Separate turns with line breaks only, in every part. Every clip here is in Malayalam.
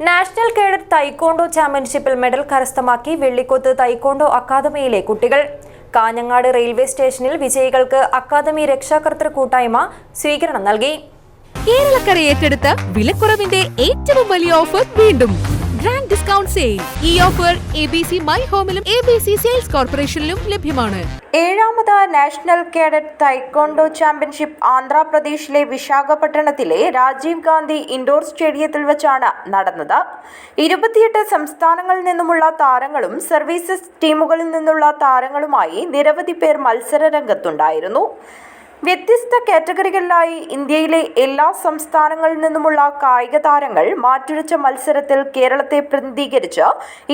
നാഷണൽ കേഡറ്റ് തൈക്കോണ്ടോ ചാമ്പ്യൻഷിപ്പിൽ മെഡൽ കരസ്ഥമാക്കി വെള്ളിക്കൊത്ത് തൈക്കോണ്ടോ അക്കാദമിയിലെ കുട്ടികൾ. കാഞ്ഞങ്ങാട് റെയിൽവേ സ്റ്റേഷനിൽ വിജയികൾക്ക് അക്കാദമി രക്ഷാകർത്തൃ കൂട്ടായ്മ സ്വീകരണം നൽകി.
കേരളക്കര ഏറ്റെടുത്ത വിലക്കുറവിന്റെ ഏറ്റവും വലിയ ഓഫർ വീണ്ടും ഡിസ്കൗണ്ട് സെയിൽ ഈ offer A B C my ഹോമിലും A B C sales കോർപ്പറേഷനിലും ലഭ്യമാണ്.
ഏഴാമത് നാഷണൽ കേഡറ്റ് തൈക്കോണ്ടോ ചാമ്പ്യൻഷിപ്പ് ആന്ധ്രാപ്രദേശിലെ വിശാഖപട്ടണത്തിലെ രാജീവ് ഗാന്ധി ഇൻഡോർ സ്റ്റേഡിയത്തിൽ വെച്ചാണ് നടന്നത്. ഇരുപത്തിയെട്ട് സംസ്ഥാനങ്ങളിൽ നിന്നുമുള്ള താരങ്ങളും സർവീസസ് ടീമുകളിൽ നിന്നുള്ള താരങ്ങളുമായി നിരവധി പേർ മത്സര രംഗത്തുണ്ടായിരുന്നു. വ്യത്യസ്ത കാറ്റഗറികളിലായി ഇന്ത്യയിലെ എല്ലാ സംസ്ഥാനങ്ങളിൽ നിന്നുമുള്ള കായിക താരങ്ങൾ മാറ്റുരച്ച മത്സരത്തിൽ കേരളത്തെ പ്രതിനിധീകരിച്ച്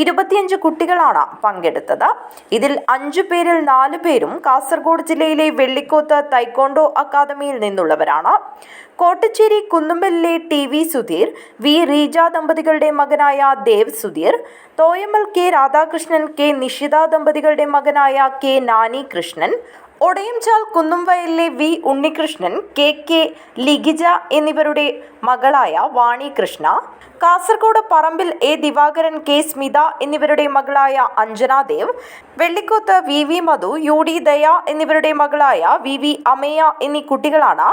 ഇരുപത്തിയഞ്ച് കുട്ടികളാണ് പങ്കെടുത്തത്. ഇതിൽ അഞ്ചു പേരിൽ നാലു പേരും കാസർഗോഡ് ജില്ലയിലെ വെള്ളിക്കോത്ത് തൈക്കോണ്ടോ അക്കാദമിയിൽ നിന്നുള്ളവരാണ്. Kottachery കുന്നുമ്പലിലെ T V Sudheer V Reeja ദമ്പതികളുടെ മകനായ ദേവ് സുധീർ തോയമ്മൽ കെ രാധാകൃഷ്ണൻ കെ നിഷിത ദമ്പതികളുടെ മകനായ K Nani Krishnan Odayanchal കുന്നുംവയലിലെ V Unnikrishnan K K Ligija എന്നിവരുടെ മകളായ വാണി കൃഷ്ണ കാസർഗോഡ് പറമ്പിൽ എ ദിവാകരൻ കെ സ്മിത എന്നിവരുടെ മകളായ Anjana Dev Vellikoth V V Madhu U D Daya എന്നിവരുടെ മകളായ വി വി അമയ എന്നീ കുട്ടികളാണ്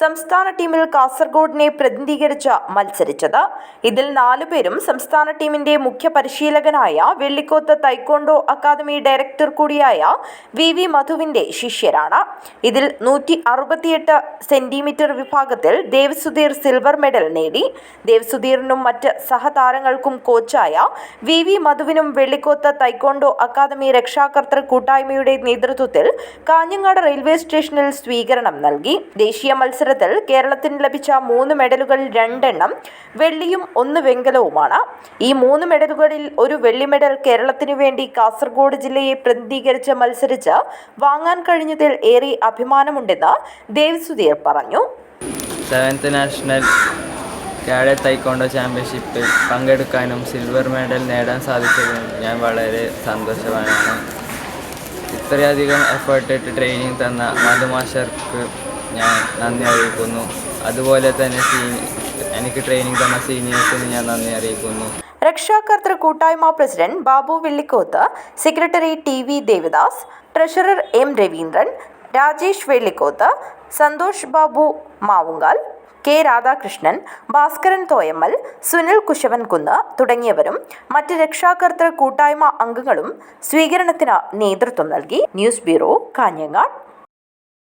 സംസ്ഥാന ടീമിൽ കാസർഗോഡിനെ പ്രതിനിധീകരിച്ച് മത്സരിച്ചത്. ഇതിൽ നാലുപേരും സംസ്ഥാന ടീമിന്റെ മുഖ്യ പരിശീലകനായ വെള്ളിക്കോത്ത് തൈക്കോണ്ടോ അക്കാദമി ഡയറക്ടർ കൂടിയായ വി വി മധുവിന്റെ ശിഷ്യരാണ് ഇതിൽ നൂറ്റി അറുപത്തിയെട്ട് സെന്റിമീറ്റർ വിഭാഗത്തിൽ ദേവ് സുധീർ സിൽവർ മെഡൽ നേടി. ദേവ് സുധീറിനും മറ്റ് സഹതാരങ്ങൾക്കും കോച്ചായ വി വി മധുവിനും വെള്ളിക്കോത്ത് തൈക്കോണ്ടോ അക്കാദമി രക്ഷാകർത്തൃ കൂട്ടായ്മയുടെ നേതൃത്വത്തിൽ കാഞ്ഞങ്ങാട് റെയിൽവേ സ്റ്റേഷനിൽ സ്വീകരണം നൽകി. ദേശീയ മത്സരത്തിൽ കേരളത്തിന് ലഭിച്ച മൂന്ന് മെഡലുകൾ രണ്ടെണ്ണം വെള്ളിയും ഒന്ന് വെങ്കലവുമാണ്. ഈ മൂന്ന് മെഡലുകളിൽ ഒരു വെള്ളി മെഡൽ കേരളത്തിനു വേണ്ടി കാസർഗോഡ് ജില്ലയെ പ്രതിനിധീകരിച്ച് മത്സരിച്ച് വാങ്ങാൻ കഴിഞ്ഞതിൽ ഏറെ അഭിമാനമുണ്ടെന്ന് ദേവ് സുധീർ പറഞ്ഞു.
സെവൻത്ത് നാഷണൽ കാഡറ്റ് തൈക്കോണ്ടോ ചാമ്പ്യൻഷിപ്പിൽ പങ്കെടുക്കാനും സിൽവർ മെഡൽ നേടാൻ സാധിച്ചതിൽ ഞാൻ വളരെ സന്തോഷവാനാണ്. ഇത്രയധികം എഫേർട്ട് ഇട്ട് ട്രെയിനിങ് തന്ന മധുമാഷർക്ക് ഞാൻ നന്ദി അറിയിക്കുന്നു. അതുപോലെ തന്നെ സീനി എനിക്ക് ട്രെയിനിങ് തന്ന സീനിയേഴ്സിന് ഞാൻ നന്ദി അറിയിക്കുന്നു.
രക്ഷാകർതൃ കൂട്ടായ്മ president Babu Vellikoth secretary T V Devadas treasurer M Raveendran Rajesh Vellikoth Santhosh Babu Mavungal K Radhakrishnan Bhaskaran Thoyammal Sunil Kushavankunnu തുടങ്ങിയവരും മറ്റ് രക്ഷാകർതൃ കൂട്ടായ്മ അംഗങ്ങളും സ്വീകരണത്തിന് നേതൃത്വം നൽകി. News bureau Kanhangad.